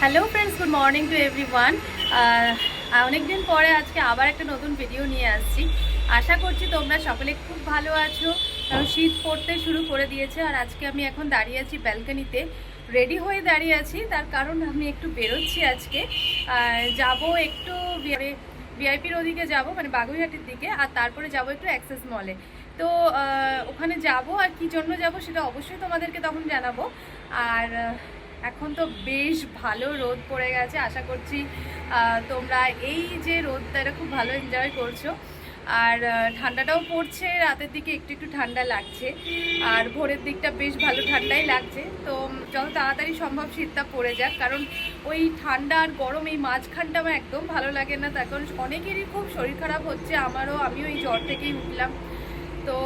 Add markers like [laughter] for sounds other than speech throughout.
Hello friends good morning to everyone অনেকদিন পরে আজকে আবার একটা নতুন ভিডিও নিয়ে আসছি। আশা করছি তোমরা সকলে খুব ভালো আছো। কারণ শীত পড়তে শুরু করে দিয়েছে আর আজকে আমি এখন দাঁড়িয়ে আছি ব্যালকনিতে। রেডি হয়ে দাঁড়িয়ে আছি, তার কারণ আমি একটু বেরোচ্ছি আজকে। যাব একটু ভিআইপির ওদিকে যাব মানে বাগুইহাটির দিকে, আর তারপরে যাব একটু অ্যাক্সেস মলে তো ওখানে যাব আর কি জন্য যাব সেটা অবশ্যই তোমাদেরকে তখন জানাব। আর এখন তো বেশ ভালো রোদ পড়ে গেছে। আশা করছি তোমরা এই যে রোদটা, এটা খুব ভালো এনজয় করছ। আর ঠান্ডাটাও পড়ছে, রাতের দিকে একটু একটু ঠান্ডা লাগছে। আর ভোরের দিকটা বেশ ভালো ঠান্ডাই লাগছে। তো, যত তাড়াতাড়ি সম্ভব শীতটা পড়ে যাক। কারণ ওই ঠান্ডা আর গরম এই মাঝখানটা আমার একদম ভালো লাগে না। তার কারণ অনেকেরই খুব শরীর খারাপ হচ্ছে, আমারও, আমিও এই জ্বর থেকেই উঠলাম। তো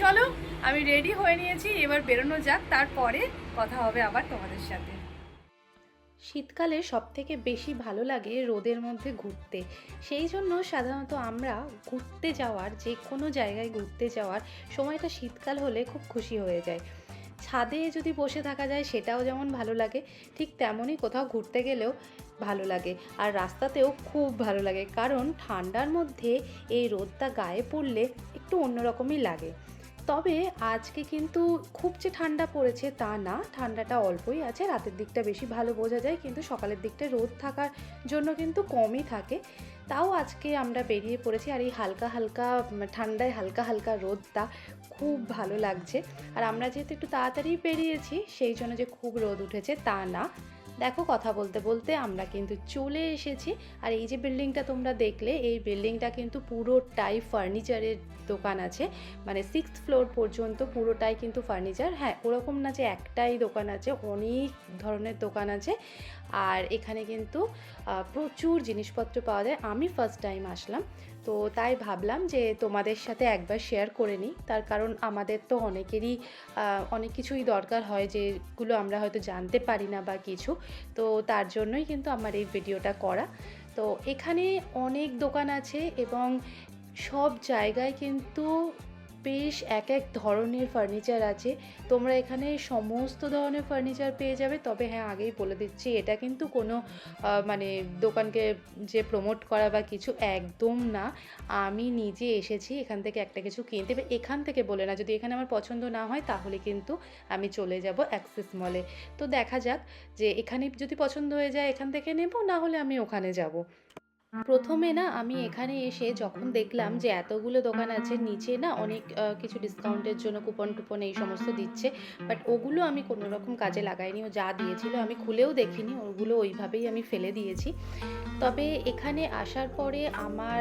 চলো আমি রেডি হয়ে নিয়েছি, এবার বেরোনো যাক, তারপরে কথা হবে আবার তোমাদের সাথে। শীতকালে সব থেকে বেশি ভালো লাগে রোদের মধ্যে ঘুরতে। সেই জন্য সাধারণত আমরা ঘুরতে যাওয়ার, যে কোনো জায়গায় ঘুরতে যাওয়ার সময়টা শীতকাল হলে খুব খুশি হয়ে যায় ছাদে যদি বসে থাকা যায়, সেটাও যেমন ভালো লাগে, ঠিক তেমনই কোথাও ঘুরতে গেলেও ভালো লাগে। আর রাস্তাতেও খুব ভালো লাগে, কারণ ঠান্ডার মধ্যে এই রোদটা গায়ে পড়লে একটু অন্যরকমই লাগে। তবে আজকে কিন্তু খুব যে ঠান্ডা পড়েছে তা না, ঠান্ডাটা অল্পই আছে, রাতের দিকটা বেশি ভালো বোঝা যায়, কিন্তু সকালের দিকটা রোদ থাকার জন্য কিন্তু কমই থাকে। তাও আজকে আমরা বেরিয়ে পড়েছি আর এই হালকা হালকা ঠান্ডায় হালকা হালকা রোদটা খুব ভালো লাগছে। আর আমরা যেহেতু একটু তাড়াতাড়ি বেরিয়েছি, সেই জন্য যে খুব রোদ উঠেছে তা না। দেখো কথা বলতে বলতে আমরা কিন্তু চলে এসেছি। আর এই যে বিল্ডিংটা তোমরা দেখলে, এই বিল্ডিংটা কিন্তু পুরোটাই ফার্নিচারের দোকান আছে। মানে সিক্স ফ্লোর পর্যন্ত পুরোটাই কিন্তু ফার্নিচার। হ্যাঁ ওরকম না যে একটাই দোকান আছে, অনেক ধরনের দোকান আছে। আর এখানে কিন্তু প্রচুর জিনিসপত্র পাওয়া যায়। আমি ফার্স্ট টাইম আসলাম। তো তাই ভাবলাম যে তোমাদের সাথে একবার শেয়ার করে নিই। তার কারণ আমাদের তো অনেকেরই অনেক কিছুই দরকার হয় যেগুলো আমরা হয়তো জানতে পারি না বা কিছু। তো তার জন্যই কিন্তু আমার এই ভিডিওটা করা। তো এখানে অনেক দোকান আছে এবং সব জায়গায় কিন্তু বেশ এক এক ধরনের ফার্নিচার আছে। তোমরা এখানে সমস্ত ধরনের ফার্নিচার পেয়ে যাবে। তবে হ্যাঁ আগেই বলে দিচ্ছি, এটা কিন্তু কোনো মানে দোকানকে যে প্রমোট করা বা কিছু একদম না। আমি নিজে এসেছি, এখান থেকে একটা কিছু কিনতে এখান থেকে বলে না, যদি এখানে আমার পছন্দ না হয়, তাহলে কিন্তু আমি চলে যাব অ্যাক্সেস মলে তো দেখা যাক যে এখানে যদি পছন্দ হয়ে যায়, এখান থেকে নেব, না হলে আমি ওখানে যাব। প্রথমে না আমি এখানে এসে যখন দেখলাম যে এতগুলো দোকান আছে, নিচে না অনেক কিছু ডিসকাউন্টের জন্য কুপন টুপন এই সমস্ত দিচ্ছে। বাট ওগুলো আমি কোনো রকম কাজে লাগাইনি, ও যা দিয়েছিল আমি খুলেও দেখিনি, ওগুলো ওইভাবেই আমি ফেলে দিয়েছি। তবে এখানে আসার পরে আমার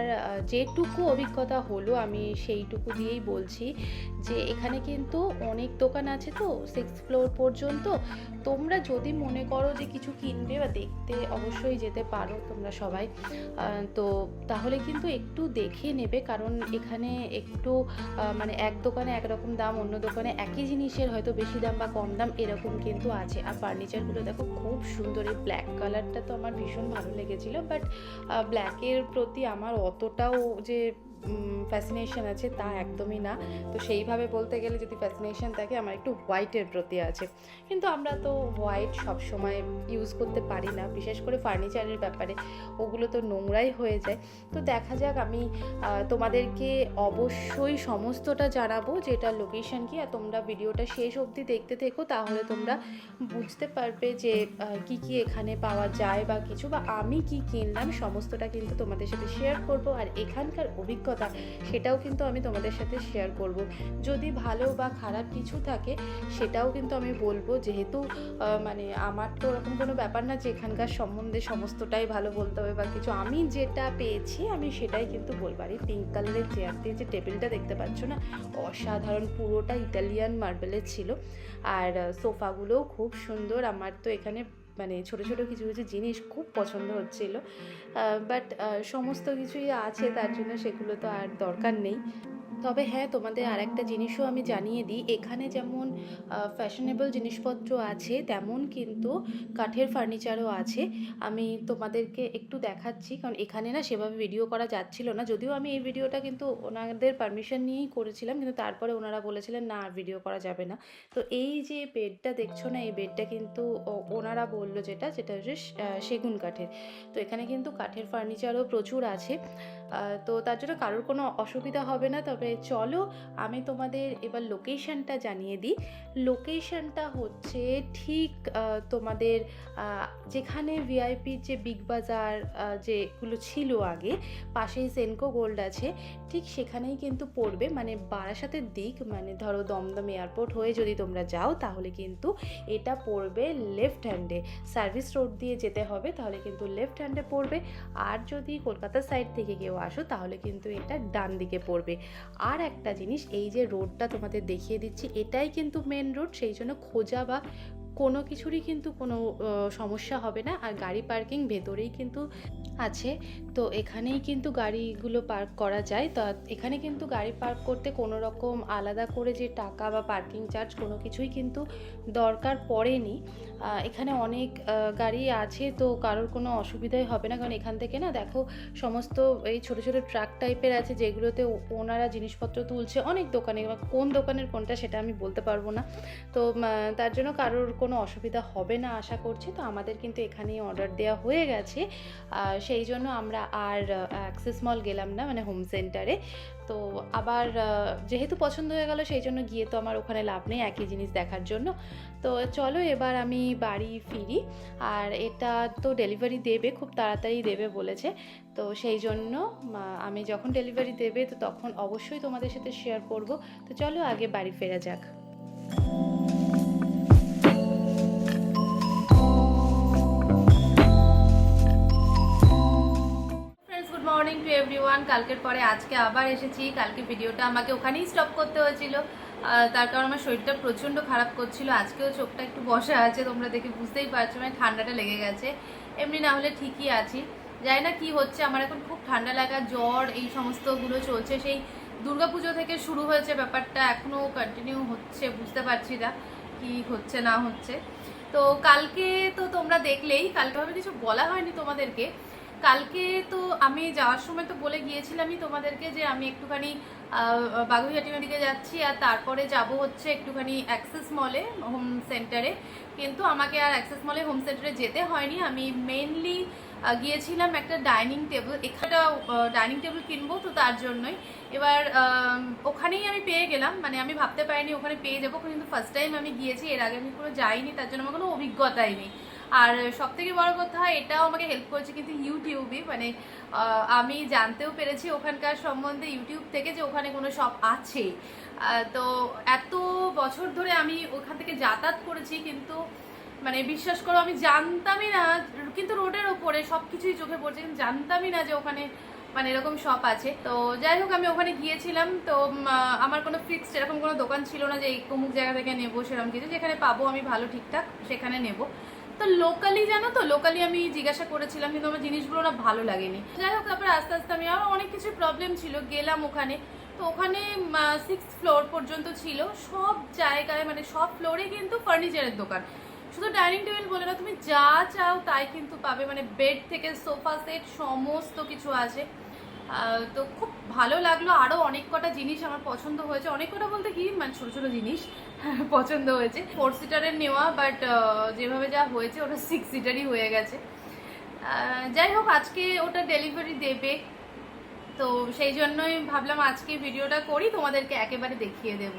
যেটুকু অভিজ্ঞতা হলো আমি সেইটুকু দিয়েই বলছি যে এখানে কিন্তু অনেক দোকান আছে তো সিক্স ফ্লোর পর্যন্ত। তোমরা যদি মনে করো যে কিছু কিনবে বা দেখতে অবশ্যই যেতে পারো তোমরা সবাই। তো তাহলে কিন্তু একটু দেখে নেবে, কারণ এখানে একটু মানে এক দোকানে একরকম দাম, অন্য দোকানে একই জিনিসের হয়তো বেশি দাম বা কম দাম এরকম কিন্তু আছে। আর ফার্নিচারগুলো দেখো খুব সুন্দর, এই ব্ল্যাক কালারটা তো আমার ভীষণ ভালো লেগেছিলো বাট ব্ল্যাকের প্রতি আমার অতটাও যে ফ্যাসিনেশন আছে তা একদমই না। তো সেইভাবে বলতে গেলে যদি ফ্যাসিনেশন থাকে, আমার একটু হোয়াইটের প্রতি আছে। কিন্তু আমরা তো হোয়াইট সবসময় ইউজ করতে পারি না, বিশেষ করে ফার্নিচারের ব্যাপারে। ওগুলো তো নোংরাই হয়ে যায়। তো দেখা যাক আমি তোমাদেরকে অবশ্যই সমস্তটা জানাব যে এটার লোকেশন কি, আর তোমরা ভিডিওটা শেষ অবধি দেখতে থেকো, তাহলে তোমরা বুঝতে পারবে যে কি কি এখানে পাওয়া যায় বা কিছু, বা আমি কি কিনলাম, সমস্তটা কিন্তু তোমাদের সাথে শেয়ার করব। আর এখানকার অভিজ্ঞতা সেটাও কিন্তু আমি তোমাদের সাথে শেয়ার করব। যদি ভালো বা খারাপ কিছু থাকে, সেটাও কিন্তু আমি বলব। যেহেতু মানে আমার তো ওরকম কোনো ব্যাপার না যে এখানকার সম্বন্ধে সমস্তটাই ভালো বলতে হবে বা কিছু, আমি যেটা পেয়েছি, আমি সেটাই কিন্তু বলব। আর এই পিঙ্ক কালারের চেয়ার দিয়ে যে টেবিলটা দেখতে পাচ্ছ না, অসাধারণ পুরোটা ইটালিয়ান মার্বেলের ছিল। আর সোফাগুলোও খুব সুন্দর। আমার তো এখানে মানে ছোট ছোট কিছু কিছু জিনিস খুব পছন্দ হচ্ছিল। বাট সমস্ত কিছুই আছে, তার জন্য সেগুলো তো আর দরকার নেই। তবে হ্যাঁ তোমাদের আর একটা জিনিসও আমি জানিয়ে দিই। এখানে যেমন ফ্যাশনেবল জিনিসপত্র আছে, তেমন কিন্তু কাঠের ফার্নিচারও আছে। আমি তোমাদেরকে একটু দেখাচ্ছি, কারণ এখানে না সেভাবে ভিডিও করা যাচ্ছিল না। যদিও আমি এই ভিডিওটা কিন্তু ওনাদের পারমিশন নিয়েই করেছিলাম, কিন্তু তারপরে ওনারা বলেছিলেন, না, আর ভিডিও করা যাবে না। তো এই যে বেডটা দেখছ না, এই বেডটা কিন্তু ওনারা বলল যেটা যেটা হচ্ছে সেগুন কাঠের। তো এখানে কিন্তু কাঠের ফার্নিচারও প্রচুর আছে। তো তার জন্য কারোর কোনো অসুবিধা হবে না। তবে চলো আমি তোমাদের এবার লোকেশনটা জানিয়ে দিই। লোকেশনটা হচ্ছে ঠিক তোমাদের যেখানে ভিআইপির যে বিগ বাজার যেগুলো ছিল আগে, পাশেই সেনকো গোল্ড আছে, ঠিক সেখানেই কিন্তু পড়বে। মানে বারাসাতের দিক মানে ধরো দমদম এয়ারপোর্ট হয়ে যদি তোমরা যাও, তাহলে কিন্তু এটা পড়বে লেফট হ্যান্ডে সার্ভিস রোড দিয়ে যেতে হবে, তাহলে কিন্তু লেফট হ্যান্ডে পড়বে। আর যদি কলকাতার সাইড থেকে কেউ আসো, তাহলে কিন্তু এটা ডান দিকে পড়বে। আর একটা জিনিস, এই যে রোডটা তোমাদের দেখিয়ে দিচ্ছি, এটাই কিন্তু মেন রোড সেই জন্য খোঁজা বা কোনো কিছুরই কিন্তু কোনো সমস্যা হবে না। আর গাড়ি পার্কিং ভেতরেই কিন্তু আছে, তো এখানেই কিন্তু গাড়িগুলো পার্ক করা যায়। তো এখানে কিন্তু গাড়ি পার্ক করতে কোনো রকম আলাদা করে যে টাকা বা পার্কিং চার্জ কোনো কিছুই কিন্তু দরকার পড়েনি। এখানে অনেক গাড়ি আছে তো কারোর কোনো অসুবিধাই হবে না। কারণ এখান থেকে না দেখো সমস্ত এই ছোটো ছোটো ট্রাক টাইপের আছে যেগুলোতে ওনারা জিনিসপত্র তুলছে। অনেক দোকানে কোন দোকানের কোনটা সেটা আমি বলতে পারব না। তো তার জন্য কারোর কোনো অসুবিধা হবে না আশা করছি। তো আমাদের কিন্তু এখানেই অর্ডার দেওয়া হয়ে গেছে। আর সেই জন্য আমরা আর অ্যাক্সেস মল গেলাম না মানে হোম সেন্টারে তো আবার যেহেতু পছন্দ হয়ে গেল, সেই জন্য গিয়ে তো আমার ওখানে লাভ নেই একই জিনিস দেখার জন্য। তো চলো এবার আমি বাড়ি ফিরি। আর এটা তো ডেলিভারি দেবে, খুব তাড়াতাড়ি দেবে বলেছে। তো সেই জন্য আমি যখন ডেলিভারি দেবে, তো তখন অবশ্যই তোমাদের সাথে শেয়ার করব। তো চলো আগে বাড়ি ফেরা যাক। এভরিওয়ান কালকের পরে আজকে আবার এসেছি। কালকে ভিডিওটা আমাকে ওখানেই স্টপ করতে হয়েছিল। তার কারণ আমার শরীরটা প্রচণ্ড খারাপ করছিল। আজকেও চোখটা একটু বসা আছে, তোমরা দেখে বুঝতেই পারছ মানে ঠান্ডাটা লেগে গেছে। এমনি না হলে ঠিকই আছি। জানি না কি হচ্ছে, আমার এখন খুব ঠান্ডা লাগা, জ্বর, এই সমস্তগুলো চলছে। সেই দুর্গাপুজো থেকে শুরু হয়েছে ব্যাপারটা এখনও কন্টিনিউ হচ্ছে, বুঝতে পারছি না কি হচ্ছে, না হচ্ছে। তো কালকে তো তোমরা দেখলেই, কালকে কিছু বলা হয়নি তোমাদেরকে। কালকে তো আমি যাওয়ার সময় তো বলে গিয়েছিলামই তোমাদেরকে যে আমি একটুখানি বাগুইহাটি দিকে যাচ্ছি আর তারপরে যাব হচ্ছে একটুখানি অ্যাক্সেস মলে হোম সেন্টারে কিন্তু আমাকে আর অ্যাক্সেস মলে হোম সেন্টারে যেতে হয়নি। আমি মেনলি গিয়েছিলাম একটা ডাইনিং টেবিল এখানে ডাইনিং টেবিল কিনবো তো তার জন্যই। এবার ওখানেই আমি পেয়ে গেলাম। মানে আমি ভাবতে পারিনি ওখানে পেয়ে যাব, কিন্তু ফার্স্ট টাইম আমি গিয়েছি, এর আগে আমি কোনো যাইনি, তার জন্য আমার কোনো অভিজ্ঞতাই নেই। আর সব থেকে বড় কথা, এটাও আমাকে হেল্প করেছে কিন্তু ইউটিউবই মানে আমি জানতেও পেরেছি ওখানকার সম্বন্ধে ইউটিউব থেকে যে ওখানে কোনো শপ আছে। তো এত বছর ধরে আমি ওখান থেকে যাতায়াত করেছি কিন্তু মানে বিশ্বাস করো আমি জানতামই না, কিন্তু রোডের ওপরে সব কিছুই চোখে পড়ছে, কিন্তু জানতামই না যে ওখানে মানে এরকম শপ আছে। তো যাই হোক, আমি ওখানে গিয়েছিলাম, তো আমার কোনো ফিক্সড এরকম কোনো দোকান ছিল না যে অমুক জায়গা থেকে নেব, সেরকম কিছু। যেখানে পাবো আমি ভালো ঠিকঠাক, সেখানে নেব। তো লোকালি জানো তো? লোকালি আমি জিজ্ঞাসা করেছিলাম, কিন্তু আমার জিনিসগুলো না ভালো লাগেনি। যাই হোক, তারপরে আস্তে আস্তে আমি আমার অনেক কিছু প্রবলেম ছিল, গেলাম ওখানে। তো ওখানে সিক্স ফ্লোর পর্যন্ত ছিল। সব জায়গায় মানে সব ফ্লোরে কিন্তু ফার্নিচারের দোকান। শুধু ডাইনিং টেবিল বলে না, তুমি যা চাও তাই কিন্তু পাবে। মানে বেড থেকে সোফা সেট সমস্ত কিছু আছে। তো খুব ভালো লাগল। আরও অনেক কটা জিনিস আমার পছন্দ হয়েছে। অনেক কটা বলতে কি মানে ছোটো ছোটো জিনিস [laughs] পছন্দ হয়েছে। ফোর সিটারের নেওয়া বাট যেভাবে যা হয়েছে, ওটা সিক্স সিটারই হয়ে গেছে। যাই হোক, আজকে ওটা ডেলিভারি দেবে। তো সেই জন্যই ভাবলাম আজকে ভিডিওটা করি, তোমাদেরকে একেবারে দেখিয়ে দেব।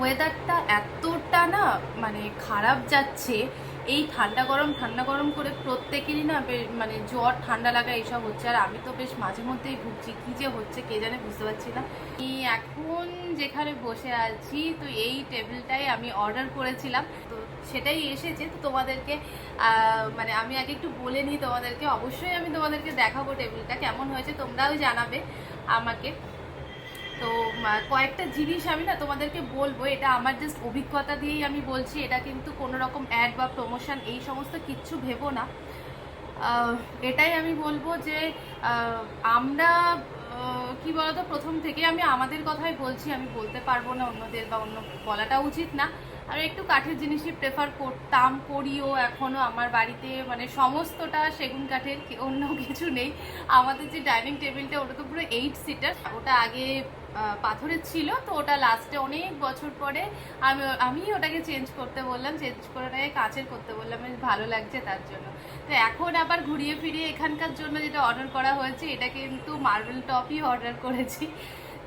ওয়েদারটা এতটা না মানে খারাপ যাচ্ছে এই ঠান্ডা গরম ঠান্ডা গরম করে প্রত্যেকেরই না মানে জ্বর, ঠান্ডা লাগা এইসব হচ্ছে। আর আমি তো বেশ মাঝে মধ্যেই ভুগছি। কী যে হচ্ছে কে জানে বুঝতে পারছি না। এখন যেখানে বসে আছি, তো এই টেবিলটাই আমি অর্ডার করেছিলাম। তো সেটাই এসেছে। তো তোমাদেরকে মানে আমি আগে একটু বলে নিই তোমাদেরকে। অবশ্যই আমি তোমাদেরকে দেখাবো টেবিলটা। কেমন হয়েছে তোমরাও জানাবে আমাকে। তো কয়েকটা জিনিস আমি না তোমাদেরকে বলব, এটা আমার জাস্ট অভিজ্ঞতা দিয়েই আমি বলছি, এটা কিন্তু কোনো রকম অ্যাড বা প্রমোশন এই সমস্ত কিচ্ছু ভেবো না। এটাই আমি বলব যে আমরা কি বলতো, প্রথম থেকে আমি আমাদের কথাই বলছি, আমি বলতে পারব না অন্যদের বা অন্য বলাটা উচিত না। আমি একটু কাঠের জিনিসই প্রেফার করতাম, করিও এখনও আমার বাড়িতে মানে সমস্তটা সেগুন কাঠের, অন্য কিছু নেই। আমাদের যে ডাইনিং টেবিলটা ওটা তো পুরো এইট সিটার ওটা আগে পাথরের ছিল, তো ওটা লাস্টে অনেক বছর পরে আমি আমি ওটাকে চেঞ্জ করতে বললাম চেঞ্জ করে ওটাকে কাচের করতে বললাম ভালো লাগছে তার জন্য। তো এখন আবার ঘুরিয়ে ফিরিয়ে এখানকার জন্য যেটা অর্ডার করা হয়েছে, এটা কিন্তু মার্বেল টপই অর্ডার করেছি।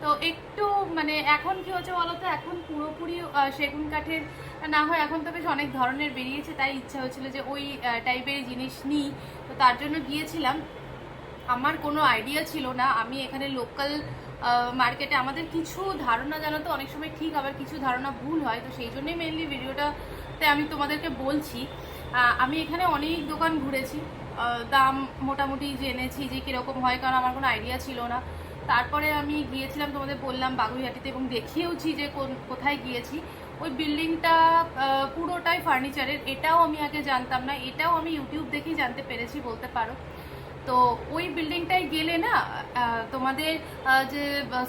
তো একটু মানে এখন কি হচ্ছে বলতো, এখন পুরোপুরি সেগুন কাঠের না হয়, এখন তো বেশ অনেক ধরনের বেরিয়েছে, তাই ইচ্ছা হচ্ছিল যে ওই টাইপের জিনিস নিই। তো তার জন্য গিয়েছিলাম। আমার কোনো আইডিয়া ছিল না, আমি এখানে লোকাল মার্কেটে আমাদের কিছু ধারণা জানো তো অনেক সময় ঠিক, আবার কিছু ধারণা ভুল হয়, তো সেই জন্যই মেনলি ভিডিওটাতে আমি তোমাদেরকে বলছি। আমি এখানে অনেক দোকান ঘুরেছি দাম মোটামুটি জেনেছি যে কীরকম হয়, কারণ আমার কোনো আইডিয়া ছিল না। তারপরে আমি গিয়েছিলাম, তোমাদের বললাম বাগুইহাটিতে, এবং দেখিয়েওছি যে কোন- কোথায় গিয়েছি। ওই বিল্ডিংটা পুরোটাই ফার্নিচারের এটাও আমি আগে জানতাম না, এটাও আমি ইউটিউব দেখেই জানতে পেরেছি, বলতে পারো। তো ওই বিল্ডিংটায় গেলে না তোমাদের যে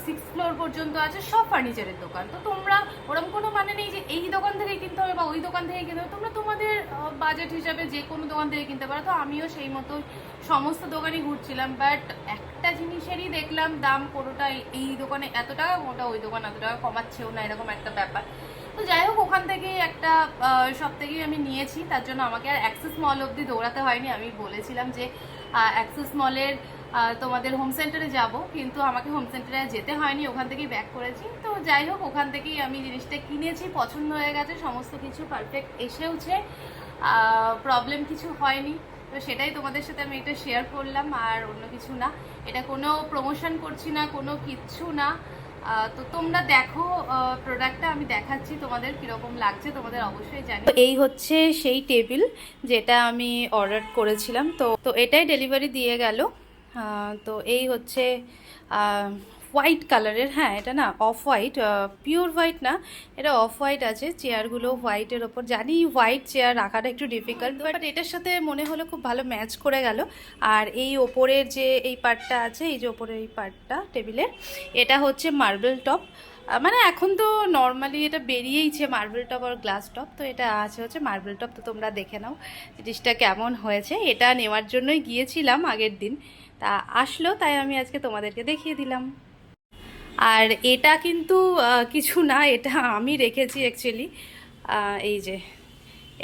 সিক্স ফ্লোর পর্যন্ত আছে, সব ফার্নিচারের দোকান। তো তোমরা ওরকম কোনো মানে নেই যে, এই দোকান থেকে কিনতে হবে বা ওই দোকান থেকে কিনতে হবে। তোমরা তোমাদের বাজেট হিসাবে যে কোনো দোকান থেকে কিনতে পারো। তো আমিও সেই মতো সমস্ত দোকানই ঘুরছিলাম। বাট একটা জিনিসেরই দেখলাম, দাম কোনোটা এই দোকানে এত টাকা, কোনোটা ওই দোকান এত টাকা, কমাচ্ছেও না, এরকম একটা ব্যাপার। তো যাই হোক, ওখান থেকে একটা সব থেকেই আমি নিয়েছি। তার জন্য আমাকে আর অ্যাক্সেস মল অবধি দৌড়াতে হয়নি। আমি বলেছিলাম যে অ্যাক্সেস মলের তোমাদের হোম সেন্টারে যাব, কিন্তু আমাকে হোম সেন্টারে যেতে হয়নি, ওখান থেকেই ব্যাক করেছি। তো যাই হোক, ওখান থেকেই আমি জিনিসটা কিনেছি, পছন্দ হয়ে গেছে, সমস্ত কিছু পারফেক্ট এসেওছে। প্রবলেম কিছু হয়নি। তো সেটাই তোমাদের সাথে আমি এটা শেয়ার করলাম, আর অন্য কিছু না। এটা কোনো প্রমোশন করছি না, কোনো কিচ্ছু না। তো তোমরা দেখো প্রোডাক্টটা আমি দেখাচ্ছি তোমাদের কীরকম লাগছে, তোমাদের অবশ্যই জানি এই হচ্ছে সেই টেবিল যেটা আমি অর্ডার করেছিলাম। তো তো এটাই ডেলিভারি দিয়ে গেল। তো এই হচ্ছে হোয়াইট কালারের হ্যাঁ এটা না অফ হোয়াইট পিওর হোয়াইট না, এটা অফ হোয়াইট আছে, চেয়ারগুলো হোয়াইটের ওপর। জানি হোয়াইট চেয়ার রাখাটা একটু ডিফিকাল্ট বাট এটার সাথে মনে হলো খুব ভালো ম্যাচ করে গেল। আর এই ওপরের যে এই পার্টটা আছে, এই যে ওপরের এই পার্টটা টেবিলের এটা হচ্ছে মার্বেল টপ মানে এখন তো নর্মালি এটা বেরিয়েইছে মার্বেল টপ আর গ্লাস টপ তো এটা আছে হচ্ছে মার্বেল টপ তো তোমরা দেখে নাও জিনিসটা কেমন হয়েছে। এটা নেওয়ার জন্যই গিয়েছিলাম আগের দিন। তা আসলো, তাই আমি আজকে তোমাদেরকে দেখিয়ে দিলাম। আর এটা কিন্তু কিছু না, এটা আমি রেখেছি অ্যাকচুয়ালি এই যে,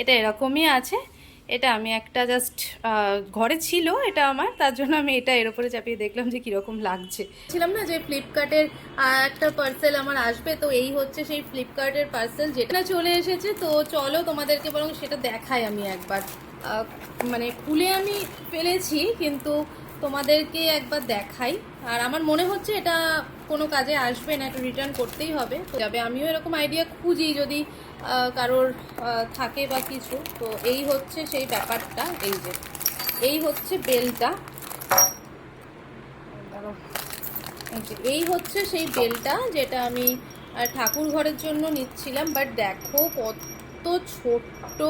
এটা এরকমই আছে। এটা আমি একটা জাস্ট ঘরে ছিল এটা আমার, তার জন্য আমি এটা এর উপরে চাপিয়ে দেখলাম যে কীরকম লাগছে। ছিলাম না যে ফ্লিপকার্টের একটা পার্সেল আমার আসবে, তো এই হচ্ছে সেই ফ্লিপকার্টের পার্সেল যেটা চলে এসেছে। তো চলো তোমাদেরকে বরং সেটা দেখাই আমি একবার। মানে খুলে আমি ফেলেছি, কিন্তু তোমাদেরকে একবার দেখাই। আর আমার মনে হচ্ছে এটা কোনো কাজে আসবে না একটু রিটার্ন করতেই হবে। যাবে আমিও এরকম আইডিয়া খুঁজি যদি কারোর থাকে বা কিছু। তো এই হচ্ছে সেই ব্যাপারটা, এই যে। এই হচ্ছে বেলটা। এই হচ্ছে সেই বেলটা যেটা আমি ঠাকুর ঘরের জন্য নিচ্ছিলাম। বাট দেখো কত ছোট্ট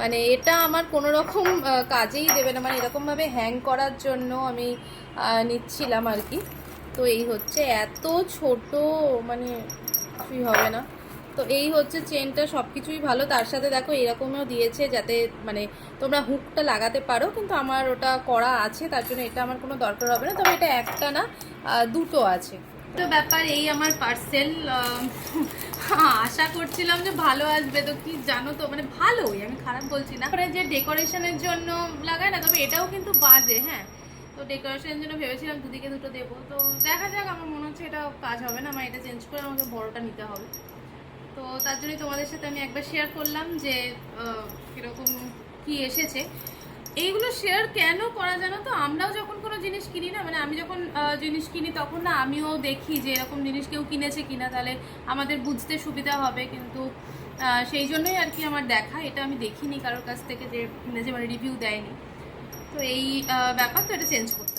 মানে এটা আমার কোনো রকম কাজেই দেবে না। মানে এরকমভাবে হ্যাং করার জন্য আমি নিচ্ছিলাম আর কি। তো এই হচ্ছে এত ছোট মানে কিছুই হবে না। তো এই হচ্ছে চেনটা সব কিছুই ভালো। তার সাথে দেখো এরকমও দিয়েছে যাতে মানে তোমরা হুকটা লাগাতে পারো, কিন্তু আমার ওটা করা আছে, তার জন্য এটা আমার কোনো দরকার হবে না। তবে এটা একটা না দুটো আছে। তো ব্যাপার এই আমার পার্সেল আশা করছিলাম যে ভালো আসবে। তো কি জানো তো মানে ভালোই, আমি খারাপ বলছি না। তারপরে যে ডেকোরেশনের জন্য লাগায় না, তবে এটাও কিন্তু বাজে হ্যাঁ। তো ডেকোরেশনের জন্য ভেবেছিলাম দুদিকে দুটো দেবো। তো দেখা যাক, আমার মনে হচ্ছে এটা কাজ হবে না, আমার এটা চেঞ্জ করে আমাকে বড়টা নিতে হবে। তো তার জন্যই তোমাদের সাথে আমি একবার শেয়ার করলাম যে কীরকম কি এসেছে। এইগুলো শেয়ার কেন করা জানো তো? আমরাও যখন কোনো জিনিস কিনি না মানে আমি যখন জিনিস কিনি তখন না আমিও দেখি যে এরকম জিনিস কেউ কিনেছে কিনা, তাহলে আমাদের বুঝতে সুবিধা হবে। কিন্তু সেই জন্যই আর কি আমার দেখা, এটা আমি দেখিনি কারোর কাছ থেকে যে মানে রিভিউ দেয়নি। তো এই ব্যাপার তো এটা চেঞ্জ করতে